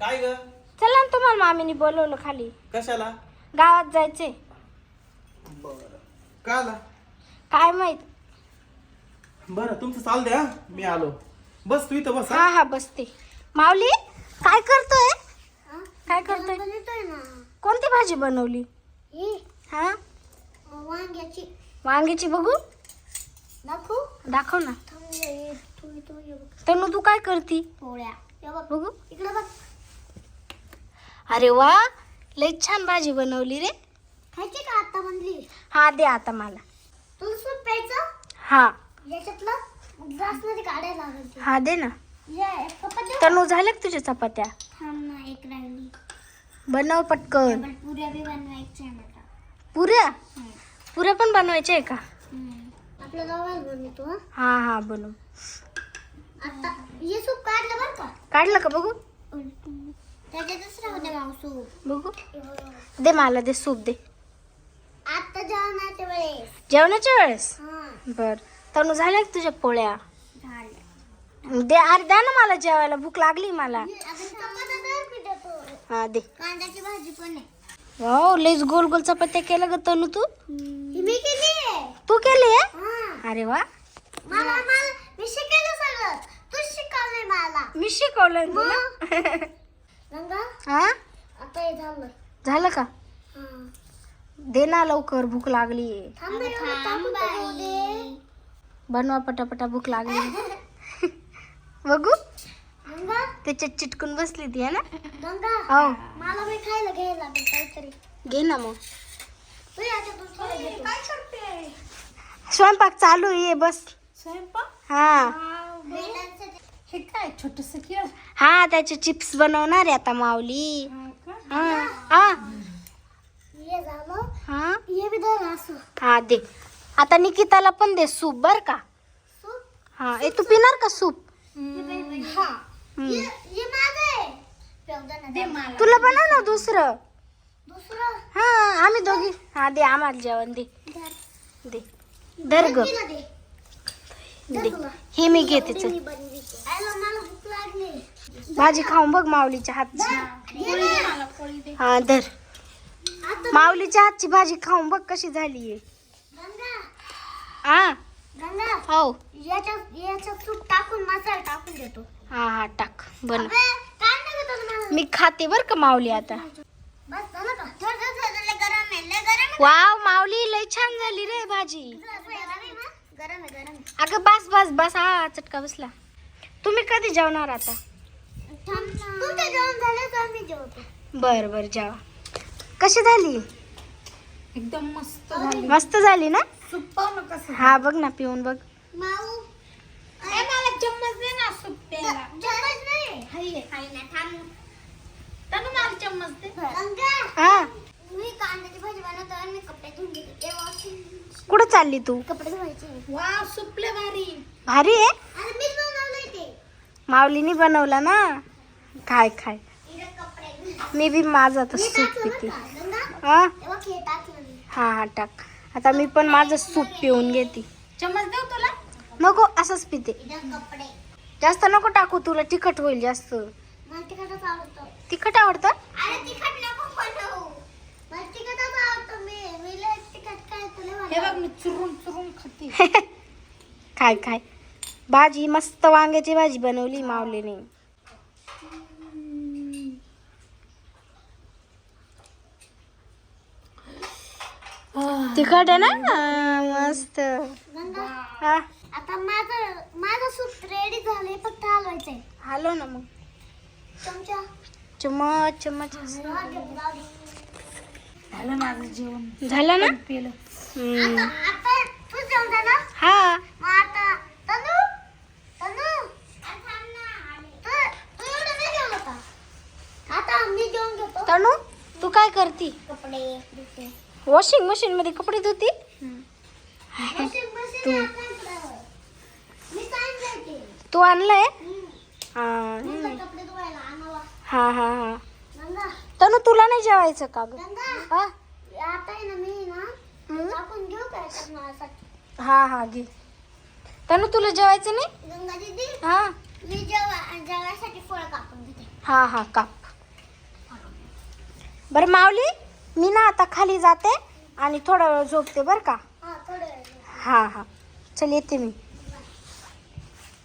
काय ग? चला ना तुम्हाला मामीने बोलवलं खाली. कशाला? गावात जायचे. बर. का आला काय माहीत? बरं तुमचं चाल द्या मी आलो. बस तू इथं बस हा. हा. हा बसते. माऊली काय करतोय? काय करतोय? बनवतोय ना. कोणती भाजी बनवली? ही. हा? वांग्याची. वांग्याची बघू. दाखवू? दाखव ना. थांब ये, तू तू ये बघ. तनु तू काय करती? पोळ्या. ये बघ. बघू. इकडे बघ. अरे वा लई छान भाजी बनवली रे. खायची का आता म्हणली? हा दे आता मला. तुला सूप प्यायचं? हा. याच्यातलं ग्लासमध्ये काढायला लागेल. हा दे ना. ये देऊ? तनु झाल्या का तुझ्या चपात्या? थांब ना एक राहिली. बनव पटकन. पुऱ्या बी बनवायच्या आहे मला. पुऱ्या? पुऱ्या पण बनवायच्या आहे का? आपल्या गावाला बनवतो हं? हा हा बनव. आता हे सूप काढलं बरं का? काढलं का बघू? त्याच्यातच राहू दे माऊ सूप बघू. दे मला दे सूप दे. आता जेवणाच्या वेळेस. जेवणाच्या वेळेस? हा. बर. तनु झाल्या का तुझ्या पोळ्या? झालं दे अरे द्या ना मला जेवायला भूक लागली मला. आपण चपात्या हा दे. कांद्याची भाजी पण आहे. वाव लईच गोल गोल चपात्या केल्या ग तनु तू. ही मी केली आहे. तू केली आहे? हा. अरे वा. मला मला मी शिकवलं सगळं. तू शिकवलंय मला. मी शिकवलंय ना तुला हा आता हे झालं. झालं का? हा. दे ना लवकर भूक लागली. बनवा पटापटा भूक लागली. बघू. त्याच्यात चिटकून बसली ती आहे ना? हो. मला बी खायला घ्यायला काहीतरी. घे ना मग. स्वयंपाक चालू आहे ये बस. स्वयंपाक? हा. हे. छोटस हा त्याचे चिप्स बनवणार आहे आता माऊली. हा का? झालं बी धर असं. दे. आता निकिताला पण दे सूप बर का? सूप? हा ए तू पिणार का सूप? हा. हम्म. हे हे माझं आहे. पेऊ दे ना दे मला. तुला बनव ना दुसरं. दुसरं? हा आम्ही दोघी. हा दे आम्हाला जेवण दे. दे. धर ग. दे. हे मी घेते चल भाजी खाऊन बघ माऊलीच्या हातची. हा धर. माऊलीच्या हातची भाजी खाऊन बघ कशी गंगा. हा हो. याच्यात याच्यात सूप टाकून मसाला टाकून देतो. हा हा टाक. तुम्हाला मी खाते बर का माऊली आता? झालं वाव माऊली लय छान झाली रे भाजी गरम आहे ना? गरम आहे गरम आहे अगं बस बस बस. हा चटका बसला. तुम्ही कधी जेवणार आता? थांब तुमचं जेवण झालं तर मी जेवतो? बर बर जेवा. कशी झाली? एकदम मस्त झाली. मस्त झाली ना? सूप पाहू ना कसं हा बघ ना पिऊन बघ. माऊ ए, मला चम्मच दे ना सूप प्यायला चम्मच नाही. हाय हाय ना थांब. तनु मला चम्मच दे. गंगा हा. मी कांद्याची भाजी बनवतो आणि मी कपडे धुवून घेते. ए वॉशिंग कुठं चालली तू? कपडे धुवायचे. वा सुपले भारी. भारी आहे? अरे मीच बनवलंय ते. माऊलीने बनवला ना? खाय खाय. इकडे कपडे. मी बी माझं आता सूप टाकलं बरं पिते का गंगा? हा? तेव्हा खेळ टाकलं मी हा हा टाक. आता मी पण माझं सूप पिऊन घेते. चम्मच देऊ तुला? नको असंच पिते. इकडे कपडे. जास्त नको टाकू तुला तिखट होईल जास्त. मला तिखटच आवडतं. तिखट आवडतं? अरे तिखट नको बनवू मला तिखटच आवडतं मी मी लय तिखट काय तुला हे बघ मी चुरून चुरून खाते. काय काय भाजी मस्त वांग्याची भाजी बनवली माऊलीने. तिखट आहे ना? मस्त. हा. आता माझं माझं सूप रेडी झालंय फक्त हलवायचंय. हॅलो ना मग. चमचा चमच दे. झालं माझं जेवण. झालं ना? पेलं. हा तनू तू काय करती? कपडे. वॉशिंग मशीन मध्ये कपडे धुती? ते. तू आणलंय. हा. हा हा. हा तनु तुला नाही जेवायचं का ग? आता आहे ना मी आपण घेऊ काय हा हा घे. तनु तुला जेवायचं नाही? गंगा हा. मी जेवा जेवायसाठी फळ कापून हा हा काप. बरं माऊली मी ना आता खाली जाते आणि थोडा वेळ झोपते बर का? हा थोडं हा हा. चल येते मी.